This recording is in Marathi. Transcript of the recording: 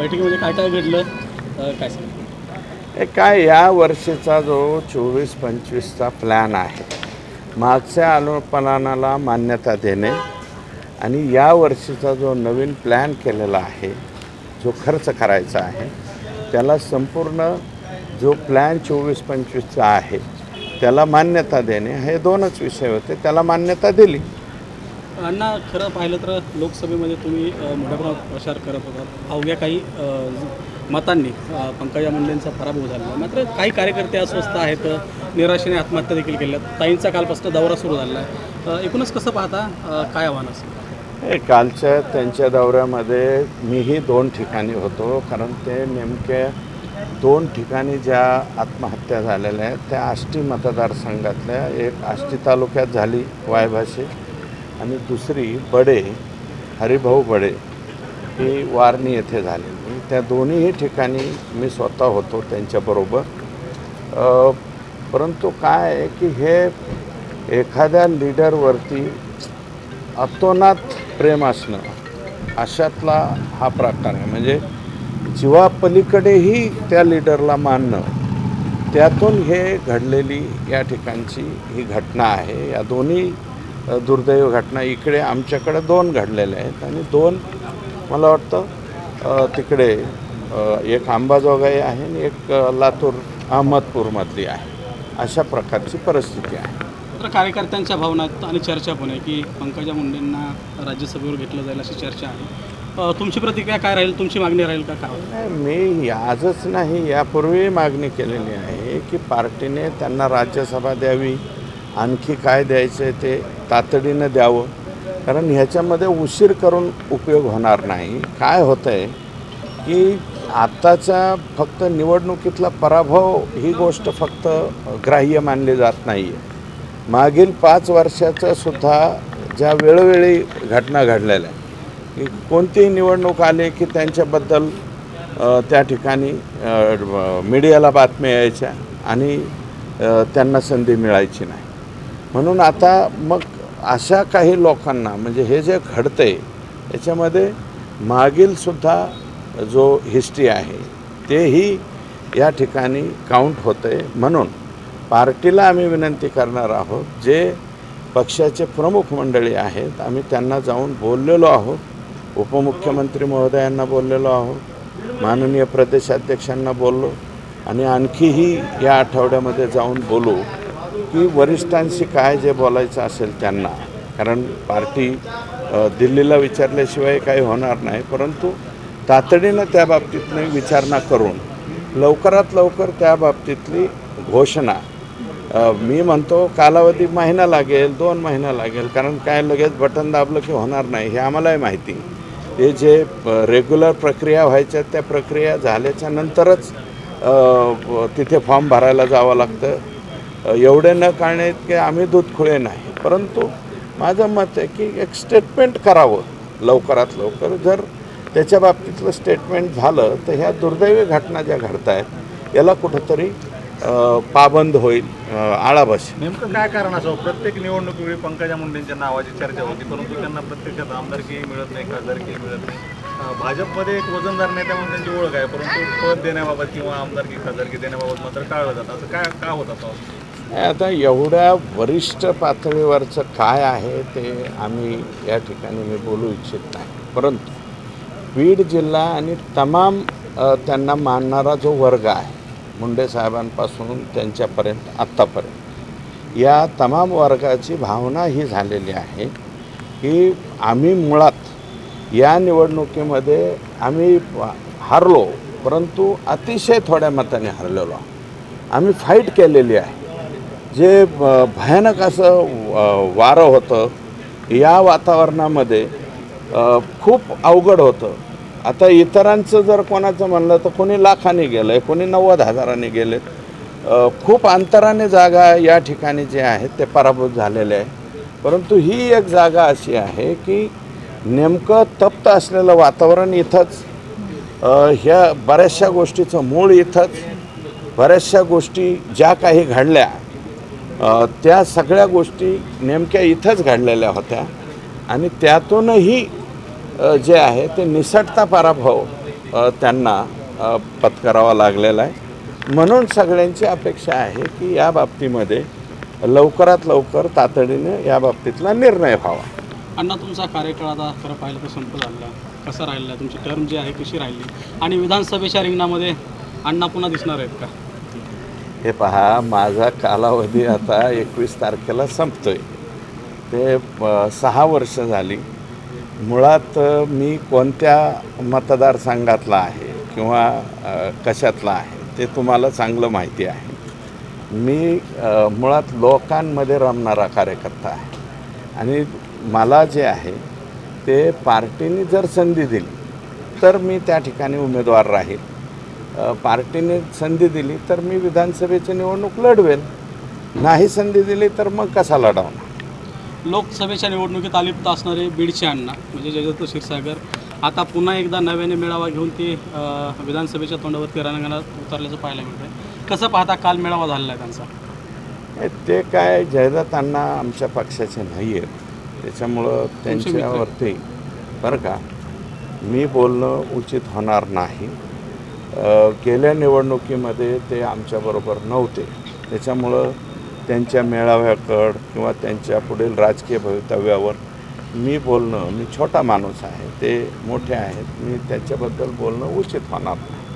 बैठकीमध्ये काय काय घडलं? काय सांगा? काय या वर्षीचा जो चोवीस पंचवीसचा प्लॅन आहे मागच्या आलोपनाला मान्यता देणे आणि या वर्षीचा जो नवीन प्लॅन केलेला आहे जो खर्च करायचा आहे त्याला संपूर्ण जो प्लॅन चोवीस पंचवीसचा आहे त्याला मान्यता देणे हे दोनच विषय होते. त्याला मान्यता दिली. अण्णा खरं पाहिलं तर लोकसभेमध्ये तुम्ही मोठ्या प्रमाणात प्रचार करत होता. अवघ्या काही मतांनी पंकजा मुंडेंचा पराभव झाला. मात्र काही कार्यकर्ते अस्वस्थ आहेत निराशेने आत्महत्या देखील केल्या ताईंचा कालपासून दौरा सुरू झाला आहे. एकूणच कसं पाहता काय आव्हान असेल? हे कालच्या त्यांच्या दौऱ्यामध्ये मीही दोन ठिकाणी होतो. कारण ते नेमके दोन ठिकाणी ज्या आत्महत्या झालेल्या आहेत त्या आष्टी मतदारसंघातल्या एक आष्टी तालुक्यात झाली वायभाषे आणि दुसरी बडे हरिभाऊ बडे ही वारणी येथे झालेली. त्या दोन्हीही ठिकाणी मी स्वतः होतो त्यांच्याबरोबर परंतु काय आहे की हे एखाद्या लीडरवरती अतोनात प्रेम असणं अशातला हा प्रकार आहे. म्हणजे जीवापलीकडेही त्या लिडरला मानणं त्यातून हे घडलेली या ठिकाणची ही घटना आहे. या दोन्ही दुर्दैव घटना इकडे आमच्याकडे दोन घडलेल्या आहेत आणि दोन मला वाटतं तिकडे एक अंबाजोगाई आहे आणि एक लातूर अहमदपूरमधली आहे. अशा प्रकारची परिस्थिती आहे. मात्र कार्यकर्त्यांच्या भावनात आणि चर्चा पण आहे की पंकजा मुंडेंना राज्यसभेवर घेतलं जाईल अशी चर्चा आहे. तुमची प्रतिक्रिया काय राहील? तुमची मागणी राहील का? काय? नाही, मी आजच नाही यापूर्वी मागणी केलेली आहे की पार्टीने त्यांना राज्यसभा द्यावी. आणखी काय द्यायचं आहे ते तातडीनं द्यावं. कारण ह्याच्यामध्ये उशीर करून उपयोग होणार नाही. काय होतं आहे की आत्ताच्या फक्त निवडणुकीतला पराभव ही गोष्ट फक्त ग्राह्य मानली जात नाही आहे मागील पाच वर्षाचं सुद्धा ज्या वेळोवेळी घटना घडलेल्या आहेत की कोणतीही निवडणूक आली की त्यांच्याबद्दल त्या ठिकाणी मीडियाला बातम्या यायच्या आणि त्यांना संधी मिळायची नाही. म्हणून आता मग अशा काही लोकांना म्हणजे हे जे घडतंय याच्यामध्ये मागीलसुद्धा जो हिस्ट्री आहे तेही या ठिकाणी काउंट होतं आहे म्हणून पार्टीला आम्ही विनंती करणार आहोत जे पक्षाचे प्रमुख मंडळी आहेत आम्ही त्यांना जाऊन बोललेलो आहोत. उपमुख्यमंत्री महोदयांना बोललेलो आहोत माननीय प्रदेशाध्यक्षांना बोललो आणि आणखीही या आठवड्यामध्ये जाऊन बोलू. की वरिष्ठांशी काय जे बोलायचं असेल त्यांना. कारण पार्टी दिल्लीला विचारल्याशिवाय काही होणार नाही. परंतु तातडीनं त्या बाबतीतनं विचारणा करून लवकरात लवकर त्या बाबतीतली घोषणा. मी म्हणतो कालावधी महिना लागेल दोन महिना लागेल. कारण काय लगेच बटन दाबलं की होणार नाही हे आम्हालाही माहिती. हे जे रेग्युलर प्रक्रिया व्हायच्या त्या प्रक्रिया झाल्याच्या नंतरच तिथे फॉर्म भरायला जावं लागतं. एवढे न काढणे की आम्ही दूध खुळे नाही. परंतु माझं मत आहे की एक स्टेटमेंट करावं लवकरात लवकर. जर त्याच्या बाबतीतलं स्टेटमेंट झालं तर ह्या दुर्दैवी घटना ज्या घडत आहेत याला कुठंतरी पाबंद होईल आळा बसेल. नेमकं काय कारण असं प्रत्येक निवडणुकीवेळी पंकजा मुंडेंच्या नावाची चर्चा होती परंतु त्यांना प्रत्यक्षात आमदारकी मिळत नाही खासदारकी मिळत नाही. भाजपमध्ये एक वजनदार नेता म्हणून त्यांची ओळख आहे परंतु पद देण्याबाबत किंवा आमदारकी खासदारकी देण्याबाबत मात्र टाळलं जातं. असं काय का होत असं आता एवढ्या वरिष्ठ पातळीवरचं काय आहे ते आम्ही या ठिकाणी मी बोलू इच्छित नाही. परंतु बीड जिल्हा आणि तमाम त्यांना मानणारा जो वर्ग आहे मुंडे साहेबांपासून त्यांच्यापर्यंत आत्तापर्यंत या तमाम वर्गाची भावना ही झालेली आहे की आम्ही मुळात या निवडणुकीमध्ये आम्ही हारलो परंतु अतिशय थोड्या मताने हरलेलो आम्ही फाईट केलेली आहे. जे भयानक असं वारं होतं या वातावरणामध्ये खूप अवघड होतं. आता इतरांचं जर कोणाचं म्हणलं तर कोणी लाखाने गेलं आहे कोणी नव्वद हजाराने गेले खूप अंतराने जागा या ठिकाणी जे आहेत ते पराभूत झालेले आहे. परंतु ही एक जागा अशी आहे की नेमकं तप्त असलेलं वातावरण इथंच ह्या बऱ्याचशा गोष्टीचं मूळ इथंच बऱ्याचशा गोष्टी ज्या काही घडल्या त्या सगळ्या गोष्टी नेमक्या इथंच घडलेल्या होत्या. आणि त्यातूनही जे आहे ते निसटता पराभव त्यांना पत्करावा लागलेला आहे. म्हणून सगळ्यांची अपेक्षा आहे की या बाबतीमध्ये लवकरात लवकर तातडीने या बाबतीतला निर्णय व्हावा. अण्णा तुमचा कार्यकाळ आता खरं पाहिलं तर संपत आला कसा राहिला? तुमची टर्म जी आहे कशी राहिली? आणि विधानसभेच्या रिंगणामध्ये अण्णा पुन्हा दिसणार आहेत का? हे पहा माझा कालावधी आता एकवीस तारखेला संपतो आहे ते सहा वर्ष झाली. मुळात मी कोणत्या मतदारसंघातला आहे किंवा कशातला आहे ते तुम्हाला चांगलं माहिती आहे. मी मुळात लोकांमध्ये रमणारा कार्यकर्ता आहे. आणि मला जे आहे ते पार्टीने जर संधी दिली तर मी त्या ठिकाणी उमेदवार राहील. पार्टीने संधी दिली तर मी विधानसभेची निवडणूक लढवेल. नाही संधी दिली तर मग कसा लढवणार? लोकसभेच्या निवडणुकीत अलिप्त असणारे बीडचे अण्णा म्हणजे जयदत्त क्षीरसागर आता पुन्हा एकदा नव्याने मेळावा घेऊन ते विधानसभेच्या तोंडावरती रणांगणात उतरल्याचं पाहायला मिळतंय. कसं पाहता काल मेळावा झालेला आहे त्यांचा? ते काय जयदत्तांना आमच्या पक्षाचे नाही आहेत त्याच्यामुळं. त्यांच्यावरती बरं का मी बोलणं उचित होणार नाही. गेल्या निवडणुकीमध्ये ते आमच्याबरोबर नव्हते. त्याच्यामुळं त्यांच्या मेळाव्याकड किंवा त्यांच्या पुढील राजकीय भवितव्यावर मी बोलणं मी छोटा माणूस आहे ते मोठे आहेत मी त्याच्याबद्दल बोलणं उचित होणार नाही.